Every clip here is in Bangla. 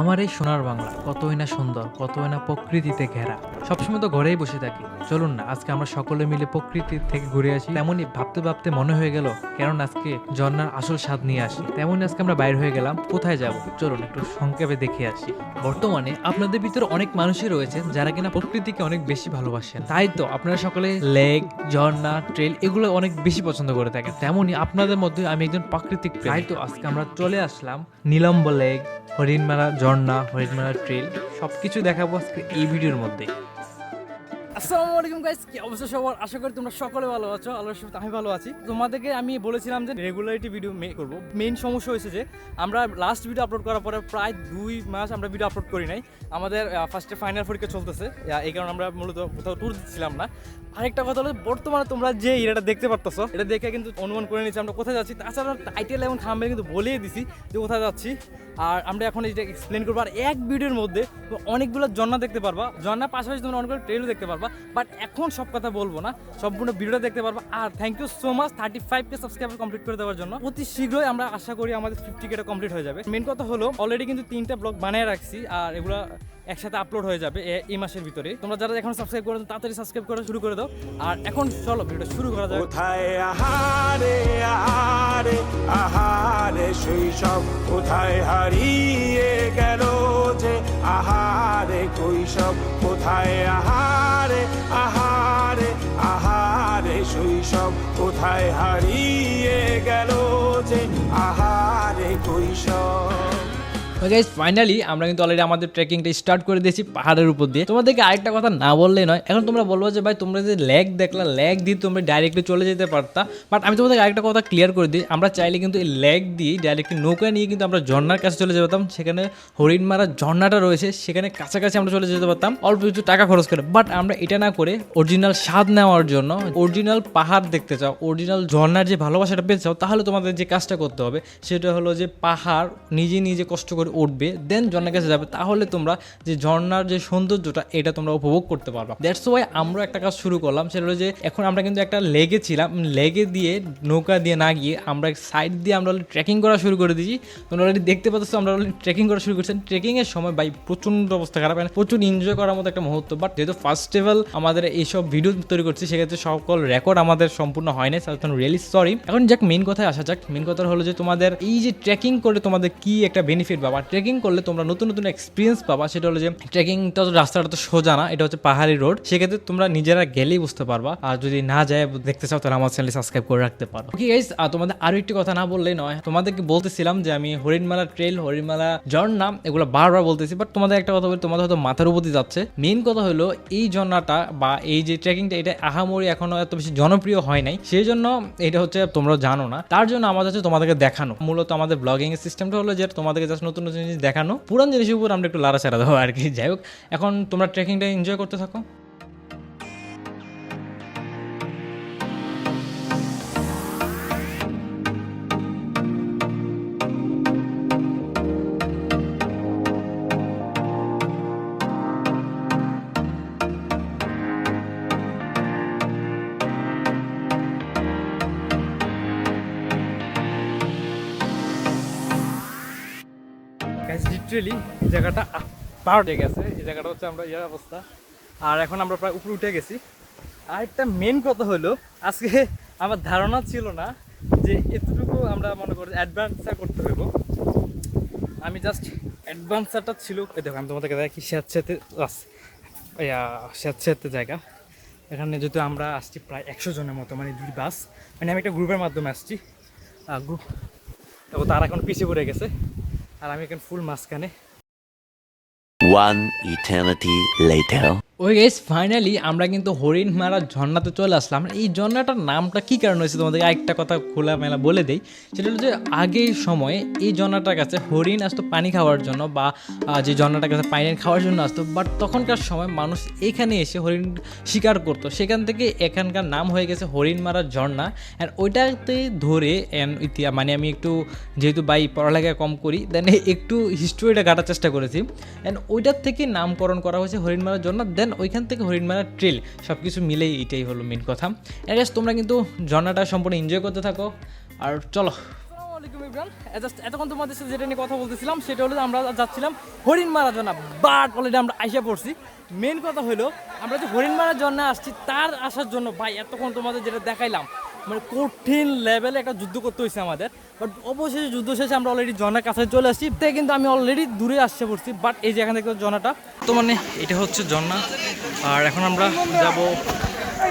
আমার এই সোনার বাংলা, কতই না সুন্দর, কতই না প্রকৃতিতে ঘেরা। সবসময় তো ঘরেই বসে থাকি। চলুন না, আজকে আমরা সকলে মিলে প্রকৃতি থেকে ঘুরে আসি। তেমনই ভাবতে ভাবতে মনে হয়ে গেল কারণ আজকে ঝর্ণার আসল স্বাদ নিয়ে আসি। তেমনই আজকে আমরা বাইরে হয়ে গেলাম, কোথায় যাব? চলুন, একটু সংক্ষেপে দেখে আসি। বর্তমানে আপনাদের ভিতরে অনেক মানুষই রয়েছে, যারা কিনা প্রকৃতিকে অনেক বেশি ভালোবাসেন। তাই তো আপনারা সকলে লেক, ঝর্ণা, ট্রেল এগুলো অনেক বেশি পছন্দ করে থাকেন। তেমনই আপনাদের মধ্যে আমি একজন প্রাকৃতিক তাই তো আজকে আমরা চলে আসলাম নীলম্ব লেক, হরিণমালা ঝর্ণা, হরিণমালা ট্রেল সবকিছু দেখাবো আজকে এই ভিডিওর মধ্যে। আসসালামু আলাইকুম গাইস কি অবস্থা সবার? আশা করি তোমরা সকলে ভালো আছো আমি ভালো আছি। তোমাদেরকে আমি বলেছিলাম যে রেগুলারিটি ভিডিও মেক করব। মেইন সমস্যা হয়েছে যে আমরা লাস্ট ভিডিও আপলোড করার পরে প্রায় দুই মাস আমরা ভিডিও আপলোড করি নাই। আমাদের ফার্স্টে ফাইনাল পরীক্ষা চলতেছে। এই কারণে আমরা মূলত কোথাও ট্যুর দিচ্ছিলাম না। আরেকটা কথা হলো, বর্তমানে তোমরা যে এরিয়াটা দেখতে পারতেছো, এটা দেখে কিন্তু অনুমান করে নিচ্ছি আমরা কোথায় যাচ্ছি। তাছাড়া টাইটেল এবং থাম্বে কিন্তু বলেই দিছি যে কোথায় যাচ্ছি। আর আমরা এখন এটা এক্সপ্লেন করব, আর এক ভিডিওর মধ্যে অনেকগুলো ঝর্ণা দেখতে পারবা। ঝর্ণার পাশাপাশি তোমরা অনেকগুলো ট্রেলও দেখতে পারবা বাট এখন সব কথা বলব না, সম্পূর্ণ ভিডিওটা দেখতে পারবা। আর thank you so much thirty five K subscriber complete করে দেওয়ার জন্য। অতি শীঘ্রই আমরা আশা করি আমাদের ফিফটি কেটা কমপ্লিট হয়ে যাবে। মেন কথা হলো অলরেডি কিন্তু তিনটা ব্লগ বানিয়ে রাখছি, আর এগুলো একসাথে আপলোড হয়ে যাবে এই মাসের ভিতরে। তোমরা যারা এখন সাবস্ক্রাইব করে, তাড়াতাড়ি সাবস্ক্রাইব করা শুরু করে দাও। আর এখন চলো, ভিডিওটা শুরু করা যাবে কোথায় আহারে আহারে আহারে শৈশব? কোথায় হারিয়ে গেল যে আহারে কৈশব? কোথায় আহারে আহারে আহারে শৈশব? কোথায় হারিয়ে গেল যে আহারে গাইজ ফাইনালি আমরা কিন্তু অলরেডি আমাদের ট্রেকিংটা স্টার্ট করে দিয়েছি পাহাড়ের উপর দিয়ে। তোমাদেরকে আরেকটা কথা না বললেই নয়, এখন তোমরা বলব যে ভাই, তোমরা যে ল্যাগ দেখলা ল্যাগ দিয়ে তোমরা ডাইরেক্টলি চলে যেতে পারতা। বাট আমি তোমাদের আরেকটা কথা ক্লিয়ার করে দিই, আমরা চাইলে কিন্তু এই ল্যাগ দিয়ে ডাইরেক্টলি নৌকা নিয়ে কিন্তু আমরা ঝর্ণার কাছে চলে যেতাম। সেখানে হরিণমারা ঝর্ণাটা রয়েছে, সেখানে কাছাকাছি আমরা চলে যেতে পারতাম। অল্প কিছু টাকা খরচ করে। বাট আমরা এটা না করে অরিজিনাল স্বাদ নেওয়ার জন্য অরিজিনাল পাহাড় দেখতে চাও অরিজিনাল ঝর্ণার যে ভালোবাসাটা পেতে চাও, তাহলে তোমাদের যে কাজটা করতে হবে, সেটা হলো যে পাহাড় নিজে নিজে কষ্ট করে উঠবে দেন ঝর্ণার কাছে যাবে। তাহলে তোমরা যে ঝর্ণার যে সৌন্দর্যটা, এটা তোমরা উপভোগ করতে পারবা। দ্যাটস ওয়াই আমরা একটা কাজ শুরু করলাম, সেটা হলো যে এখন আমরা কিন্তু একটা লেগে ছিলাম, লেগে দিয়ে নৌকা দিয়ে না গিয়ে আমরা সাইড দিয়ে আমরা ট্রেকিং করা শুরু করে দিয়েছি। তোমরা অলরেডি দেখতে পাচ্ছ, আমরা ট্রেকিং করা শুরু করছেন ট্রেকিংয়ের সময় ভাই প্রচণ্ড অবস্থা খারাপ and প্রচুর এনজয় করার মতো একটা মুহূর্ত। বাট যেহেতু ফার্স্ট লেভেল আমাদের এইসব ভিডিও তৈরি করছি, সেক্ষেত্রে সকল রেকর্ড আমাদের সম্পূর্ণ হয় না রিয়েলি সরি এখন যাক মেন কথায় আসা যাক। মেন কথা হলো যে তোমাদের এই যে ট্রেকিং করে তোমাদের কি একটা বেনিফিট পাবা ট্রেকিং করলে তোমরা নতুন নতুন এক্সপিরিয়েন্স পাবা। সেটা হলো যে ট্রেকিংটা তো রাস্তাটা তো সোজা না, এটা হচ্ছে পাহাড়ি রোড সেক্ষেত্রে তোমরা নিজেরা গেলেই বুঝতে পারবা। আর যদি না যায়, দেখতে চাও, তাহলে আমার চ্যানেল সাবস্ক্রাইব করে রাখতে পারো। ওকে গাইস তোমাদের আরও একটি কথা না বললেই নয়, তোমাদেরকে বলতেছিলাম যে আমি হরিণমালা ট্রেল হরিণমালা ঝর্ণা, এগুলো বারবার বলতেছি বাট তোমাদের একটা কথা বলি, তোমাদের হয়তো মাথার উপর দিয়ে যাচ্ছে। মেন কথা হলো, এই ঝর্ণাটা বা এই যে ট্রেকিংটা এটা আহামরি এখনও এত বেশি জনপ্রিয় হয় নাই। সেই জন্য এটা হচ্ছে তোমরা জানো না। তার জন্য আমাদের হচ্ছে তোমাদেরকে দেখানো। মূলত আমাদের ব্লগিং সিস্টেমটা হলো যে তোমাদেরকে জাস্ট নতুন নতুন জিনিস দেখানো। পুরান জিনিসের উপর আমরা একটু লাড়াচাড়া দেবো আর কি। যাই হোক, এখন তোমরা ট্রেকিংটা এনজয় করতে থাকো। এই জায়গাটা পাহাড় গেছে। এই জায়গাটা হচ্ছে আমরা ইয়ার অবস্থা। আর এখন আমরা প্রায় উপরে উঠে গেছি। আর একটা মেন কথা হলো, আজকে আমার ধারণা ছিল না যে এতটুকু আমরা মনে করি অ্যাডভান্সার করতে হইব। আমি জাস্ট অ্যাডভান্সারটা ছিল, এই দেখো, আমি তোমাদেরকে দেখি স্যাঁতস্যাঁতে আছে। স্যাঁতস্যাঁতে জায়গা। এখানে যেহেতু আমরা আসছি প্রায় একশো জনের মতো মানে দুই বাস। মানে আমি একটা গ্রুপের মাধ্যমে আসছি। গ্রুপ তারপর তারা এখন পিছিয়ে পড়ে গেছে। আর আমি এখন ফুল মাঝখানে One eternity later. ওই গেস ফাইনালি আমরা কিন্তু হরিণ মারা ঝর্ণাতে চলে আসলাম। এই ঝর্ণাটার নামটা কী কারণ হয়েছে তোমাদেরকে একটা কথা খোলামেলা বলে দেই? সেটা হলো যে আগের সময়ে এই ঝর্ণাটার কাছে হরিণ আসতো পানি খাওয়ার জন্য বা যে ঝর্ণাটার কাছে পানি খাওয়ার জন্য আসতো বাট তখনকার সময় মানুষ এখানে এসে হরিণ শিকার করতো। সেখান থেকে এখানকার নাম হয়ে গেছে হরিণ মারা ঝর্ণা। অ্যান্ড ওইটাতে ধরে ইতিহাস মানে আমি একটু যেহেতু বাই পড়ালেখা কম করি দেন একটু হিস্টোরিটা ঘাটার চেষ্টা করেছি। অ্যান্ড ওইটার থেকে নামকরণ করা হয়েছে হরিণমারা ঝর্ণা। দেন ওইখান থেকে হরিণমারা ট্রেল সব কিছু মিলেই এটাই হলো মেন কথা। অ্যান্ড তোমরা কিন্তু ঝর্ণাটা সম্পূর্ণ এনজয় করতে থাকো। আর চলো। এতক্ষণ তোমাদের সাথে যেটা নিয়ে কথা বলতেছিলাম, সেটা হলো আমরা যাচ্ছিলাম হরিণ মারা জন্য। বাট অলরেডি আমরা আইসা পড়ছি। মেন কথা হলো, আমরা যে হরিণ মারার জন্য আসছি, তার আসার জন্য, ভাই, এতক্ষণ তোমাদের যেটা দেখাইলাম মানে কঠিন লেভেলে একটা যুদ্ধ করতে হয়েছে আমাদের। বাট অবশেষে যুদ্ধ শেষে আমরা অলরেডি জনার কাছে চলে আসছি। তাই কিন্তু আমি অলরেডি দূরে আসছে পড়ছি। বাট এই যে এখান থেকে জনাটা তো মানে এটা হচ্ছে ঝর্ণা আর এখন আমরা যাব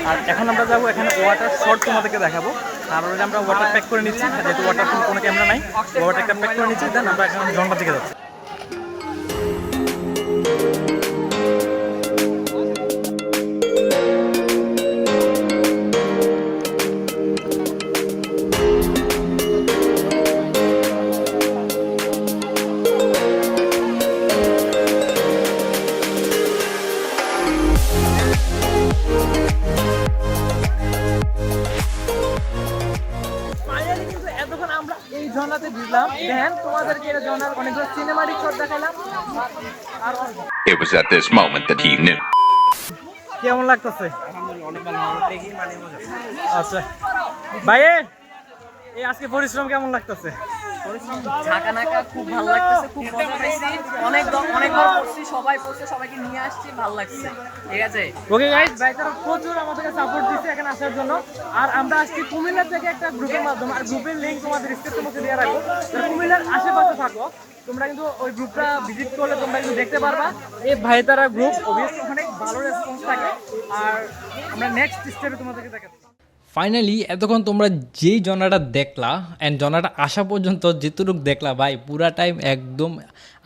আর এখন আমরা যাব এখানে ওয়াটার শর্ট তোমাদেরকে দেখাবো। আর অলরেডি আমরা ওয়াটার প্যাক করে নিচ্ছি। যেহেতু ওয়াটার কোনো ক্যামেরা নাই ওয়াটারটা প্যাক করে নিচ্ছি। দেন আমরা এখন ঝর্ণার দিকে যাচ্ছি। এতক্ষণ আমরা এই ঝর্ণাতে ভিজলাম। দেন তোমাদেরকে এই ঝর্ণার অনেকগুলো সিনেমাটিক শট দেখালাম আর It was at this moment that he knew. কেমন লাগতেছে? আচ্ছা। ভাইয়ে এই আজকে পরিশ্রম কেমন লাগতেছে? ঢাকা নাকা খুব ভালো লাগতেছে খুব মজা পাইছি। অনেক অনেকবার পড়ছি সবাই পড়ছে সবাইকে নিয়ে আসছি ভালো লাগছে। ঠিক আছে? ওকে গাইস ভাই তারা প্রচুর আমাদেরকে সাপোর্ট দিচ্ছে এখানে আসার জন্য। আর আমরা আজকে কুমিল্লা থেকে একটা গ্রুপের মাধ্যমে আর গ্রুপের লিংক তোমাদের ডিসক্রিপশন মধ্যে দিয়ে রাখব। কুমিল্লার আশেপাশে থাকো তোমরা কিন্তু ওই গ্রুপটা ভিজিট করলে তোমরা কিন্তু দেখতে পারবা। এই ভাই তারা গ্রুপ অনেক ভালো রেসপন্স থাকে। আর আমরা নেক্সট স্টেপে তোমাদেরকে দেখাচ্ছি। ফাইনালি এতক্ষণ তোমরা যেই জনাটা দেখলা অ্যান্ড জনাটা আসা পর্যন্ত যেটুকু দেখলা, ভাই, পুরা টাইম একদম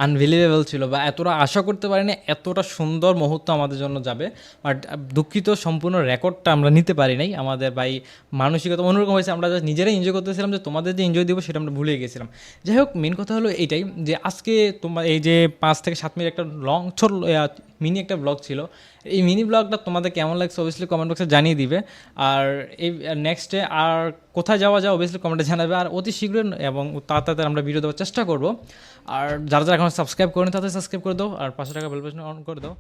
আনবিলিভেবল ছিল বা এতটা আশা করতে পারিনি, এতটা সুন্দর মুহূর্ত আমাদের জন্য যাবে। বাট দুঃখিত সম্পূর্ণ রেকর্ডটা আমরা নিতে পারি নাই। আমাদের ভাই মানসিকতা অন্যরকম হয়েছে। আমরা just নিজেরাই এনজয় করতেছিলাম যে তোমাদের যে এনজয় দিব সেটা আমরা ভুলে গেছিলাম। যাই হোক মেন কথা হলো এইটাই যে আজকে তোমার এই যে পাঁচ থেকে সাত মিনিট একটা লং ছোট মিনি একটা ব্লগ ছিল। এই মিনি ব্লগটা তোমাদের কেমন লাগছে অবভিয়াসলি কমেন্ট বক্সে জানিয়ে দিবে। আর এই নেক্সটে আর কোথায় যাওয়া যায় অবভিয়াসলি কমেন্টে জানাবে। আর অতি শীঘ্রই এবং তাড়াতাড়ি আমরা ভিডিও দেওয়ার চেষ্টা করব। আর যারা যারা এখন সাবস্ক্রাইব করেন তাদের সাবস্ক্রাইব করে দাও, আর পাঁচশো টাকা বেল অন করে দাও।